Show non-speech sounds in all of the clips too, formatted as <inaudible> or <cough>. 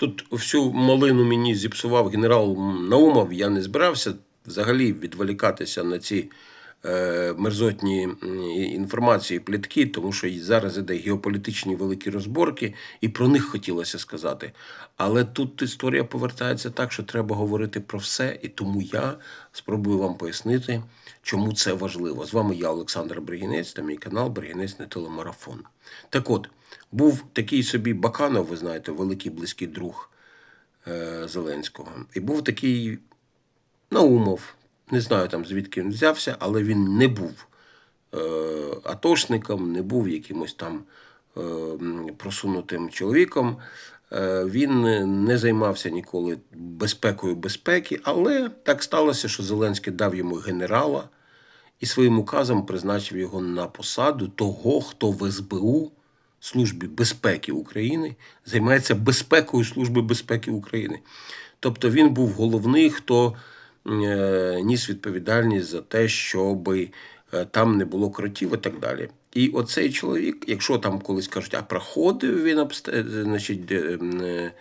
Тут всю малину мені зіпсував генерал Наумов. Я не збирався взагалі відволікатися на ці е, мерзотні інформації, плітки, тому що зараз іде геополітичні великі розборки, і про них хотілося сказати. Але тут історія повертається так, що треба говорити про все, і тому я спробую вам пояснити, чому це важливо. З вами я, Олександр Бригінець, та мій канал Бригінець на телемарафон. Так от, був такий собі Баканов, ви знаєте, великий близький друг е, Зеленського. І був такий Наумов. Не знаю там звідки він взявся, але він не був е, атошником, не був якимось там е, просунутим чоловіком. Е, він не займався ніколи безпекою безпеки, але так сталося, що Зеленський дав йому генерала і своїм указом призначив його на посаду того, хто в СБУ Службі безпеки України займається безпекою Служби безпеки України. Тобто він був головний, хто е, ніс відповідальність за те, щоб там не було кротів і так далі. І оцей чоловік, якщо там колись кажуть, а проходив він значить, е, е,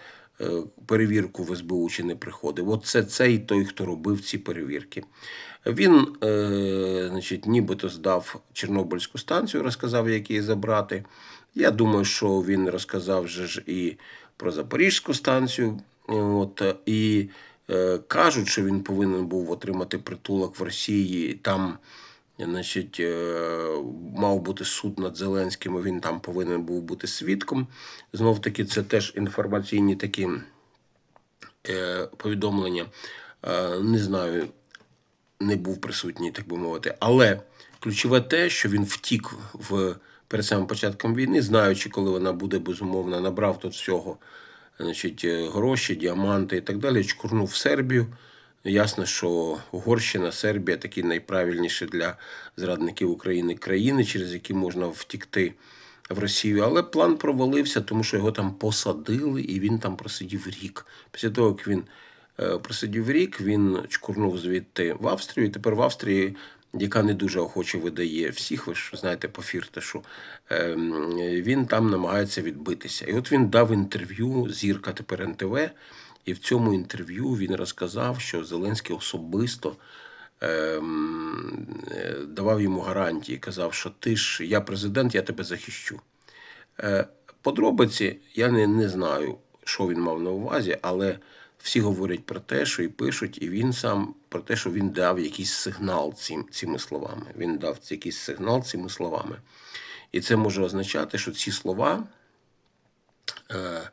е, перевірку в СБУ чи не приходив, от це цей той, хто робив ці перевірки. Він, е, значить, нібито здав Чорнобильську станцію, розказав, як її забрати. Я думаю, що він розказав же ж і про Запорізьку станцію. От, і е, кажуть, що він повинен був отримати притулок в Росії. Там, значить, е, мав бути суд над Зеленським, і він там повинен був бути свідком. Знов таки, це теж інформаційні такі е, повідомлення. Е, не знаю, не був присутній, так би мовити. Але ключове те, що він втік в перед самим початком війни, знаючи, коли вона буде безумовно, набрав тут всього значить, е, гроші, діаманти і так далі, чкурнув в Сербію. Ясно, що Угорщина, Сербія такі найправильніші для зрадників України країни, через які можна втікти в Росію. Але план провалився, тому що його там посадили, і він там просидів рік. Після того, як він е, просидів рік, він чкурнув звідти в Австрію. І тепер в Австрії, яка не дуже охоче видає всіх, ви ж знаєте по фірташу, е, він там намагається відбитися. І от він дав інтерв'ю зірка тепер НТВ. І в цьому інтерв'ю він розказав, що Зеленський особисто ем, е, давав йому гарантії, казав, що ти ж я президент, я тебе захищу. Е, подробиці я не, не знаю, що він мав на увазі, але всі говорять про те, що і пишуть, і він сам про те, що він дав якийсь сигнал цим, цими словами. Він дав якийсь сигнал цими словами. І це може означати, що ці слова. Е,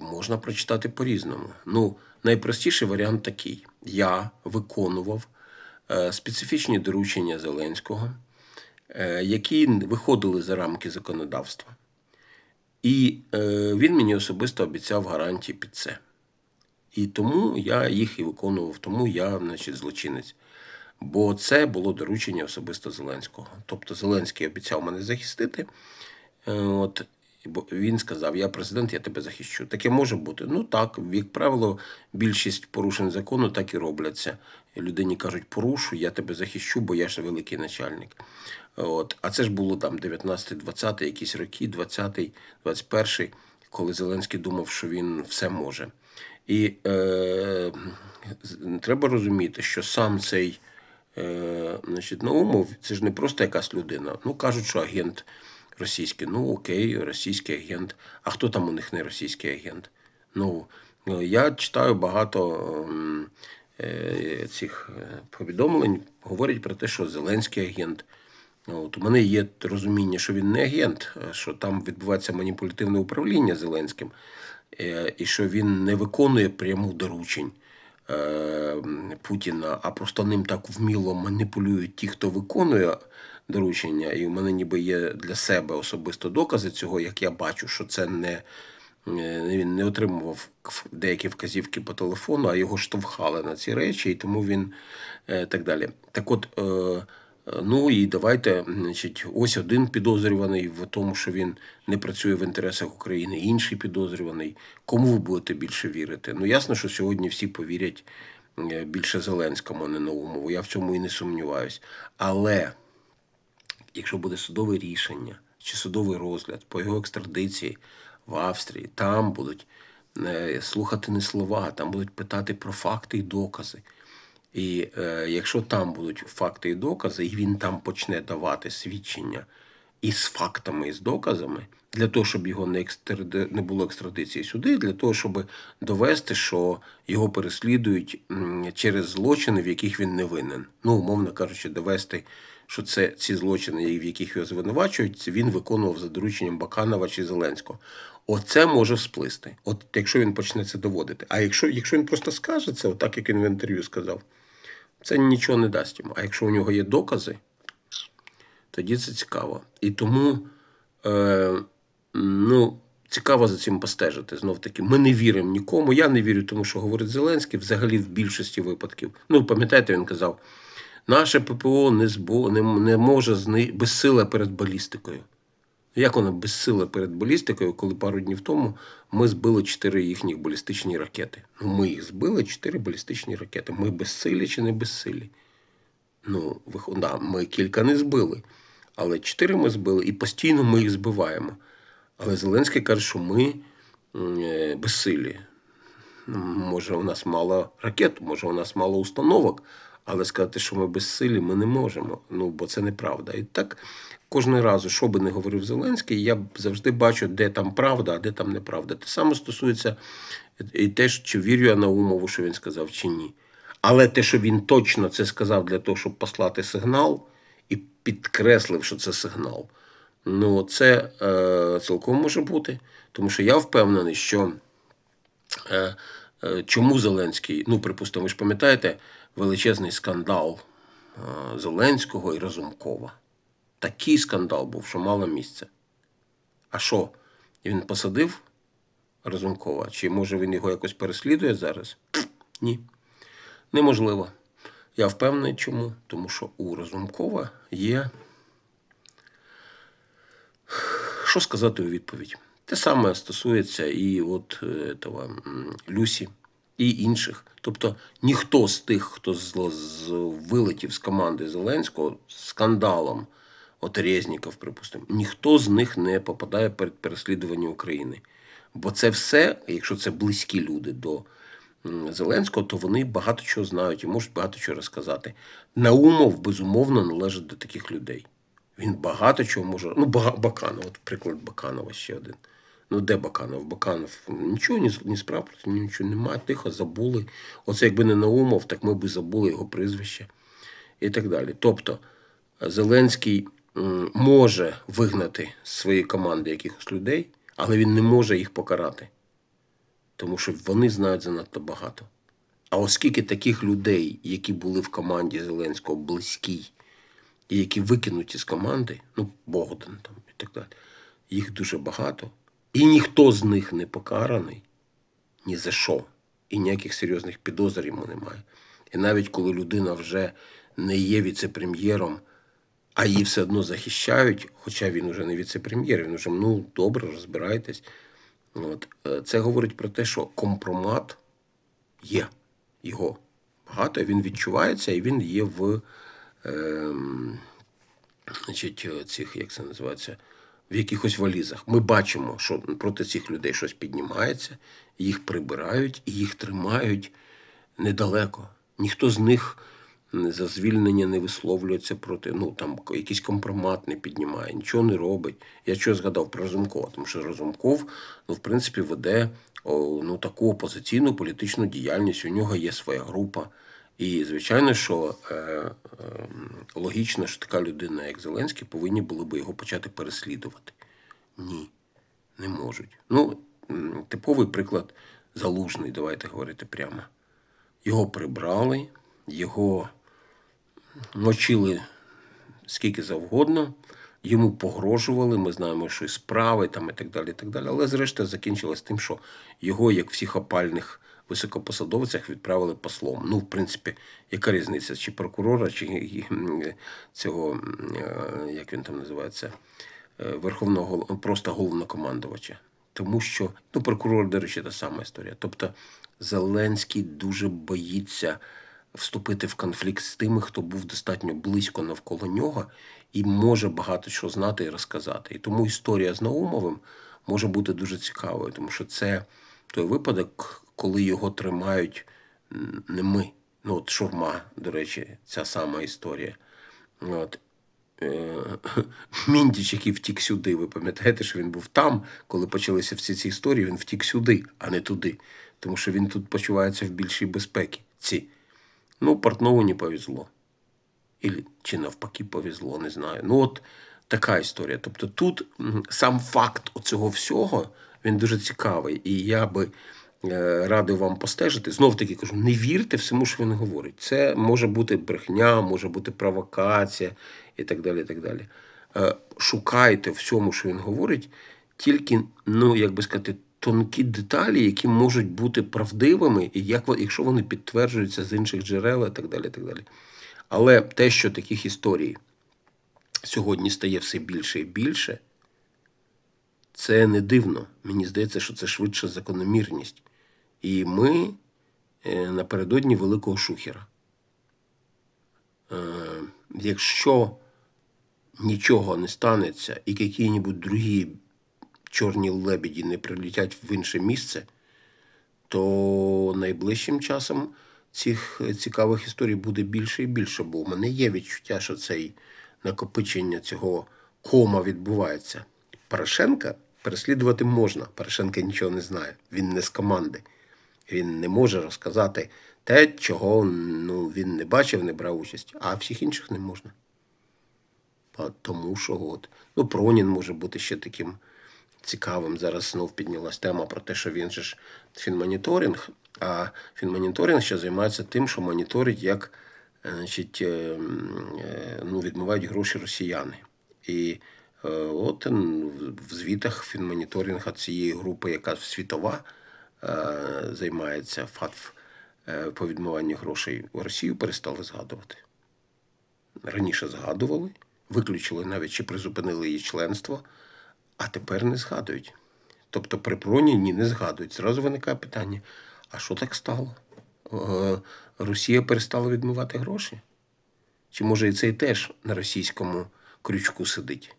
можна прочитати по-різному. Ну, найпростіший варіант такий: я виконував е, специфічні доручення Зеленського, е, які виходили за рамки законодавства. І е, він мені особисто обіцяв гарантії під це. І тому я їх і виконував, тому я, значить, злочинець. Бо це було доручення особисто Зеленського. Тобто Зеленський обіцяв мене захистити. От, Бо він сказав: Я президент, я тебе захищу. Таке може бути. Ну так, як правило, більшість порушень закону так і робляться. Людині кажуть, порушу, я тебе захищу, бо я ж великий начальник. От. А це ж було там 19-20 якісь роки, 20-й, 21-й, коли Зеленський думав, що він все може. І е, треба розуміти, що сам цей е, значить, Наумов, це ж не просто якась людина. Ну, кажуть, що агент російський. Ну, окей, російський агент. А хто там у них не російський агент? Ну, я читаю багато ем, е, цих повідомлень, говорять про те, що Зеленський агент. От, У мене є розуміння, що він не агент, що там відбувається маніпулятивне управління Зеленським, е, і що він не виконує пряму доручень. е, Путіна, а просто ним так вміло маніпулюють ті, хто виконує доручення, і в мене ніби є для себе особисто докази цього, як я бачу, що це не він не отримував деякі вказівки по телефону, а його штовхали на ці речі, і тому він е, так далі. Так от, е, ну і давайте, значить, ось один підозрюваний в тому, що він не працює в інтересах України, інший підозрюваний. Кому ви будете більше вірити? Ну, ясно, що сьогодні всі повірять е, більше Зеленському, а не Наумову. Я в цьому і не сумніваюсь. Але якщо буде судове рішення чи судовий розгляд по його екстрадиції в Австрії, там будуть е, слухати не слова, там будуть питати про факти і докази. І е, якщо там будуть факти і докази, і він там почне давати свідчення із фактами, і з доказами, для того, щоб його не, екстради... не було екстрадиції сюди, для того, щоб довести, що його переслідують через злочини, в яких він не винен. Ну, умовно кажучи, довести, що це ці злочини, в яких його звинувачують, він виконував за дорученням Баканова чи Зеленського. Оце може всплисти. От якщо він почне це доводити. А якщо, якщо він просто скаже це, отак як він в інтерв'ю сказав, це нічого не дасть йому. А якщо у нього є докази, тоді це цікаво. І тому е, ну, цікаво за цим постежити. Знов таки, ми не віримо нікому. Я не вірю, тому що говорить Зеленський взагалі в більшості випадків. Ну, пам'ятаєте, він казав: наше ППО не, збо, не, не може зни... безсила перед балістикою. Як воно безсила перед балістикою, коли пару днів тому ми збили чотири їхніх балістичні ракети? Ну, ми їх збили чотири балістичні ракети. Ми безсилі чи не безсилі? Ну, да, ми кілька не збили, але чотири ми збили і постійно ми їх збиваємо. Але Зеленський каже, що ми е, безсилі. Ну, Може, у нас мало ракет, може, у нас мало установок, але сказати, що ми безсилі, ми не можемо. Ну, бо це неправда. І так кожного разу, що би не говорив Зеленський, я завжди бачу, де там правда, а де там неправда. Те саме стосується і те, чи вірю я на умову, що він сказав, чи ні. Але те, що він точно це сказав для того, щоб послати сигнал, і підкреслив, що це сигнал. Ну, це е, цілком може бути. Тому що я впевнений, що е, е, чому Зеленський, ну, припустимо, ви ж пам'ятаєте величезний скандал е, Зеленського і Разумкова. Такий скандал був, що мало місця. А що? Він посадив Разумкова? Чи може він його якось переслідує зараз? Ні. Неможливо. Я впевнений, чому? Тому що у Разумкова є. Що сказати у відповідь? Те саме стосується і от е, того, Люсі, і інших. Тобто ніхто з тих, хто з, з, вилетів з команди Зеленського скандалом, от Резніков, припустимо, ніхто з них не попадає перед переслідуванням України. Бо це все, якщо це близькі люди до Зеленського, то вони багато чого знають і можуть багато чого розказати. Наумов, безумовно, належить до таких людей. Він багато чого може. Ну, Баканов, от приклад Баканова ще один. Ну, де Баканов? Баканов нічого ні, ні справ нічого немає, тихо забули. Оце якби не Наумов, так ми б забули його прізвище і так далі. Тобто Зеленський м, може вигнати з своєї команди якихось людей, але він не може їх покарати, тому що вони знають занадто багато. А оскільки таких людей, які були в команді Зеленського близькій, і які викинуті з команди, ну, Богдан там і так далі, їх дуже багато. І ніхто з них не покараний ні за що. І ніяких серйозних підозр йому немає. І навіть коли людина вже не є віце-прем'єром, а її все одно захищають, хоча він вже не віце-прем'єр, він вже ну добре, розбирайтесь. От. е, Це говорить про те, що компромат є його багато, він відчувається і він є в ем, значить, е, цих, як це називається, в якихось валізах. Ми бачимо, що проти цих людей щось піднімається, їх прибирають і їх тримають недалеко. Ніхто з них за звільнення не висловлюється проти, ну там якийсь компромат не піднімає, нічого не робить. Я що згадав про Разумкова, тому що Разумков, ну, в принципі, веде ну, таку опозиційну політичну діяльність. У нього є своя група. І, звичайно, що е, е, логічно, що така людина, як Зеленський, повинні були би його почати переслідувати. Ні, не можуть. Ну, типовий приклад залужний, давайте говорити прямо. Його прибрали, його мочили скільки завгодно, йому погрожували. Ми знаємо, що і справи там і так далі. і так далі. Але зрештою закінчилось тим, що його, як всіх опальних високопосадовцях, відправили послом. Ну, в принципі, яка різниця? Чи прокурора, чи цього, е, як він там називається, е, верховного просто головнокомандувача. Тому що ну, прокурор, до речі, та сама історія. Тобто Зеленський дуже боїться вступити в конфлікт з тими, хто був достатньо близько навколо нього і може багато чого знати і розказати. І тому історія з Наумовим може бути дуже цікавою, тому що це той випадок, коли його тримають не ми. Ну, от шурма, до речі, ця сама історія. От. Е, <laughs> Міндіч, який втік сюди, ви пам'ятаєте, що він був там, коли почалися всі ці історії, він втік сюди, а не туди. Тому що він тут почувається в більшій безпеці. Ну, Портнову не повезло. Ілі, чи навпаки повезло, не знаю. Ну, от така історія. Тобто тут сам факт цього всього він дуже цікавий. І я би е, радив вам постежити. Знов таки кажу, не вірте всьому, що він говорить. Це може бути брехня, може бути провокація і так далі. І так далі. Е, шукайте всьому, що він говорить, тільки, ну, як би сказати, тонкі деталі, які можуть бути правдивими, і як, якщо вони підтверджуються з інших джерел і так далі. І так далі. Але те, що таких історій сьогодні стає все більше і більше, це не дивно. Мені здається, що це швидше закономірність. І ми е, напередодні великого шухера. Е, якщо нічого не станеться і які-небудь другі чорні лебеді не прилетять в інше місце, то найближчим часом цих цікавих історій буде більше і більше, бо в мене є відчуття, що цей накопичення цього кома відбувається. Порошенка переслідувати можна. Порошенка нічого не знає. Він не з команди. Він не може розказати те, чого ну, він не бачив, не брав участь, а всіх інших не можна. Тому що от, ну, Пронін може бути ще таким цікавим. Зараз знов піднялась тема про те, що він же ж фінмоніторинг, а фінмоніторинг ще займається тим, що моніторить, як е, значить, е, е, ну, відмивають гроші росіяни. І от в звітах фінмоніторинга цієї групи, яка світова займається ФАТФ по відмиванню грошей, Росію перестали згадувати раніше згадували, виключили навіть чи призупинили її членство, а тепер не згадують. Тобто при Проніні не згадують. Зразу виникає питання: а що так стало? Е, Росія перестала відмивати гроші? Чи може і цей теж на російському крючку сидить?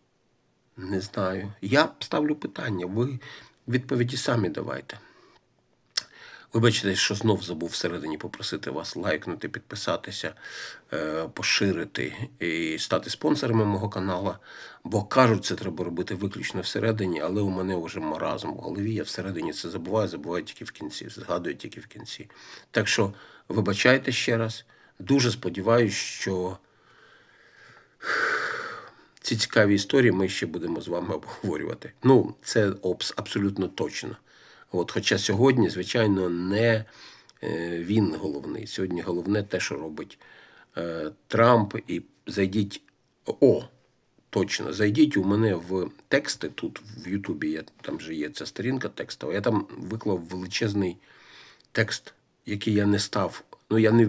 Не знаю. Я ставлю питання, ви відповіді самі давайте. Вибачте, що знов забув всередині попросити вас лайкнути, підписатися, е, поширити і стати спонсорами мого каналу. Бо кажуть, це треба робити виключно всередині, але у мене вже маразм в голові. Я всередині це забуваю, забуваю тільки в кінці, згадую тільки в кінці. Так що вибачайте ще раз. Дуже сподіваюся, що ці цікаві історії ми ще будемо з вами обговорювати. Ну, це абсолютно точно. От, хоча сьогодні, звичайно, не е, він головний. Сьогодні головне те, що робить е, Трамп. І зайдіть. О, точно, зайдіть у мене в тексти тут в Ютубі. Я, там вже є ця сторінка текстова. Я там виклав величезний текст, який я не став. Ну, я не,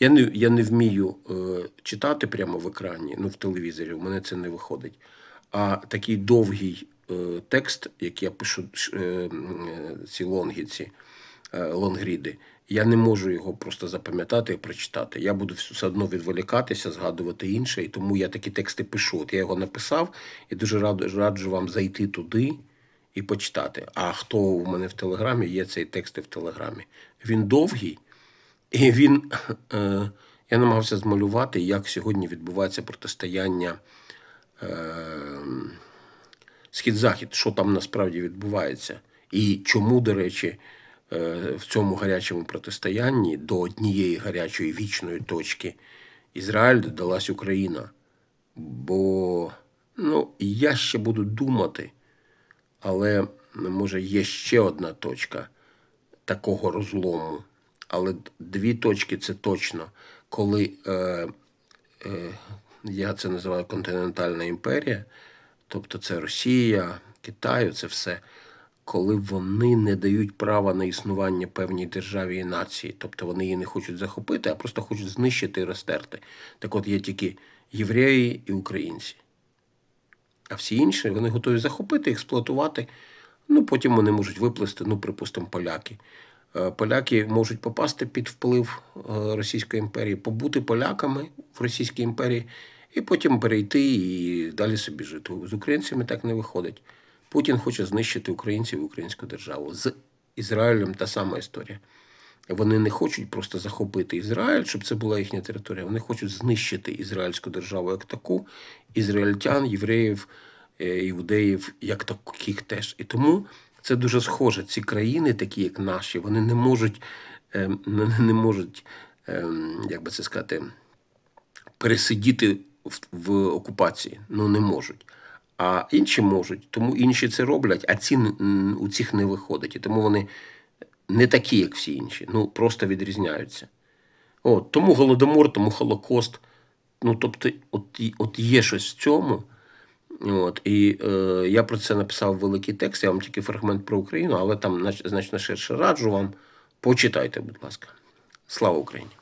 я не, я не вмію е, читати прямо в екрані, ну, в телевізорі, у мене це не виходить. А такий довгий текст, як я пишу е, е, ці лонги, ці е, лонгріди, я не можу його просто запам'ятати і прочитати. Я буду все одно відволікатися, згадувати інше, і тому я такі тексти пишу. От я його написав і дуже раджу, вам зайти туди і почитати. А хто у мене в Телеграмі, є цей текст в Телеграмі. Він довгий, і він. Е, я намагався змалювати, як сьогодні відбувається протистояння е, схід-захід, що там насправді відбувається, і чому, до речі, е, в цьому гарячому протистоянні до однієї гарячої вічної точки Ізраїль додалась Україна. Бо ну, я ще буду думати, але може є ще одна точка такого розлому. Але дві точки це точно, коли е, е, я це називаю континентальна імперія, тобто це Росія, Китаю, це все, коли вони не дають права на існування певній державі і нації, тобто вони її не хочуть захопити, а просто хочуть знищити і розтерти. Так от є тільки євреї і українці. А всі інші вони готові захопити, експлуатувати. Ну, потім вони можуть виплисти, ну, припустимо, поляки. Е, Поляки можуть попасти під вплив е, Російської імперії, побути поляками в Російській імперії, і потім перейти і далі собі жити. З українцями так не виходить. Путін хоче знищити українців і українську державу з Ізраїлем та сама історія. Вони не хочуть просто захопити Ізраїль, щоб це була їхня територія. Вони хочуть знищити ізраїльську державу як таку, ізраїльтян, євреїв, е, іудеїв як таких теж. І тому це дуже схоже. Ці країни, такі як наші, вони не можуть, е, не можуть, е, як би це сказати, пересидіти в, в окупації. Ну не можуть. А інші можуть, тому інші це роблять, а ці у цих не виходить. І тому вони не такі, як всі інші. Ну просто відрізняються. От, тому голодомор, тому Холокост. Ну, тобто, от, от є щось в цьому. От, і е, я про це написав великий текст. Я вам тільки фрагмент про Україну, але там значно ширше раджу вам. Почитайте, будь ласка. Слава Україні!